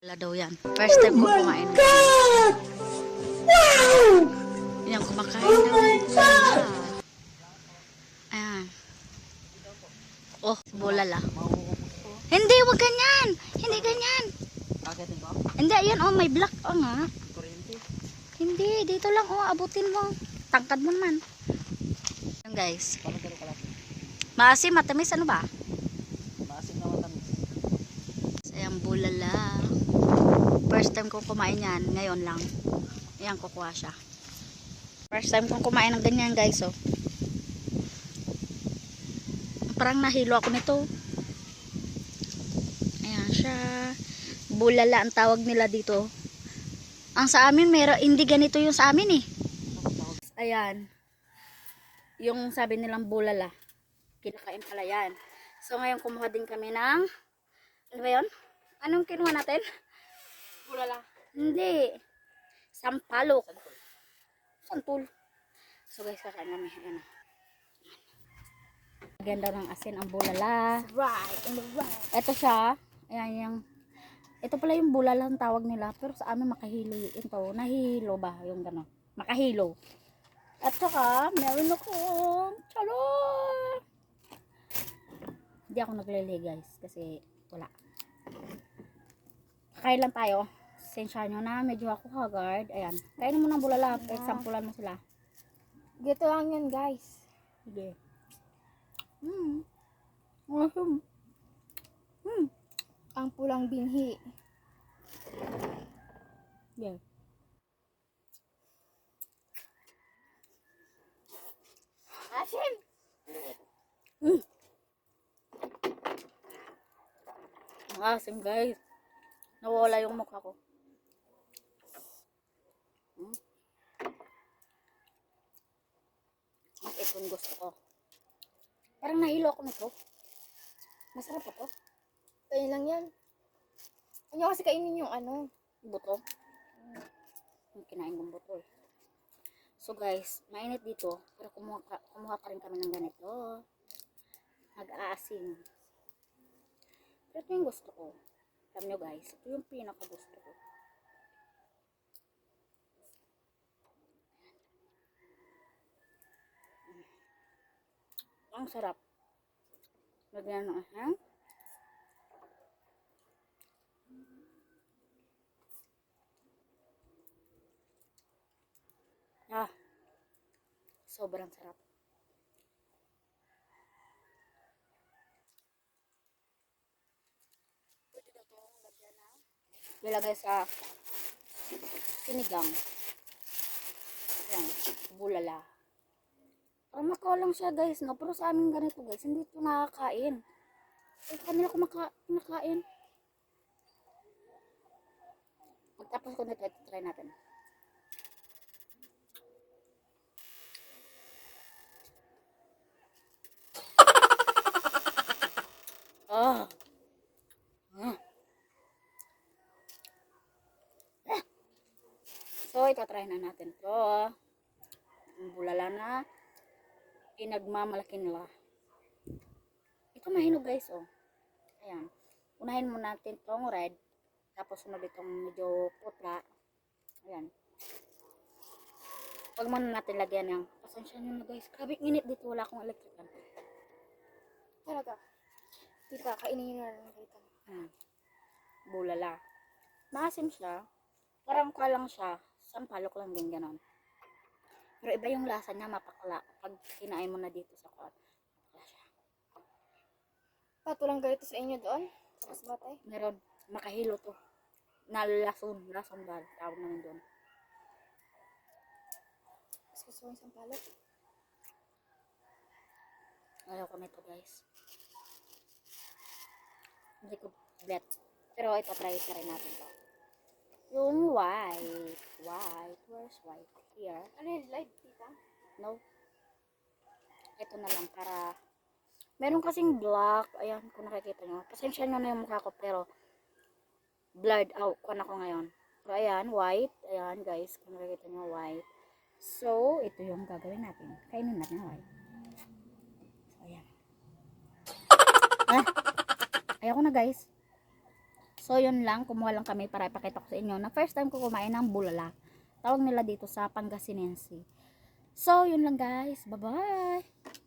Wala daw yan. First time ko kumain. Yan, kumakain daw. Ah. Ayan. Oh, bulala. Hindi, wag ganyan. Hindi ganyan. Hindi, ayan, oh, may black. Oh, nga. Hindi, dito lang, oh, abutin mo. Tangkad mo naman. Yan, guys. Maasim, matamis, ano ba? Maasim na matamis. Ayan, bulala. First time kong kumain yan. Ngayon lang. Ayan, kukuha siya. First time kong kumain ng ganyan, guys, oh. Parang nahilo ako nito. Ayan siya. Bulala ang tawag nila dito. Ang sa amin, meron, hindi ganito yung sa amin, eh. Ayan. Yung sabi nilang bulala. Kinakain pala yan. So, ngayon kumuha din kami ng ano ba yun? Anong kinuha natin? Bulala. Hindi. Sampalok. Santul. So guys, kakain kami. Ayan. Ganda ng asin ang bulala. Right. On the right. Ito siya. Ayan yung ito pala yung bulala ang tawag nila. Pero sa amin makahilo yun. Ito, nahihilo ba? Yung gano'n. Makahilo. At saka, meron ako. Chalo! Hindi ako naglili guys. Kasi wala. Kakain lang tayo. Sensya nyo na. Medyo ako haggard. Ayan. Kainin mo ng bulala. Examplean mo sila. Gito lang yan, guys. Sige. Hmm. Awesome. Hmm. Ang pulang binhi. Yeah. Asim! Ang asim guys. Nawala yung mukha ko. Yung gusto ko. Parang nahilo ako nito. Masarap ito. Kain lang yan. Ano kasi kainin yung ano? Buto. Yung kinain kong buto eh. So guys, mainit dito. Pero kumuha, ka, kumuha pa rin kami ng ganito. Nag-aasim. Pero ito yung gusto ko. Alam nyo guys, ito yung pinaka gusto ko. Ang sarap. Lagyan ng ahang. Ah, sobrang sarap. Lalagay sa sinigang. Ayan, bulala. Parang makawalang siya guys, no? Pero sa amin ganito guys, hindi ito nakakain. Eh, kanila kumaka kumakain. Pagtapos ko nito, ito try natin. Ah. Ah. Ah. So, itatry na natin to. Bulala na pinagmamalaki nila. Ito mahinog guys, oh. Ayan. Unahin mo natin tong red. Tapos sunod itong medyo putla. Ayan. Huwag muna natin lagyan ng pasensya nyo na guys. Grabe init dito. Wala akong electrical. Talaga. Tika, kainin nyo na lang dito. Hmm. Bulala. Maasim siya. Parang ka lang siya. Sampalok lang din ganon. Pero iba yung lasa niya, mapakla. Pag kinain mo na dito sa siya. Patulang ganito sa inyo doon. Sa Masbatay. Meron, makahilo to. Nalason, lason ba? Tawag namin doon. Mas gusto ko yung sampalok. Ayaw ko nito guys. Hindi ko bet. Pero ito, try ka rin natin to. Yung white. White. Where's white? Here. Ano yung light, tita? No. Ito na lang para meron kasing black. Ayan, kung nakikita nyo. Pasensya nyo na yung mukha ko pero blurred out ko na ko ngayon. So, ayan, white. Ayan, guys, kung nakikita nyo, white. So, ito yung gagawin natin. Kainin natin white. So, ayan. ah, ayaw ko na, guys. So, yun lang. Kumuha lang kami para ipakita ko sa inyo na first time ko kumain ng bulala. Tawag nila dito sa Pangasinense. So, yun lang guys. Bye-bye!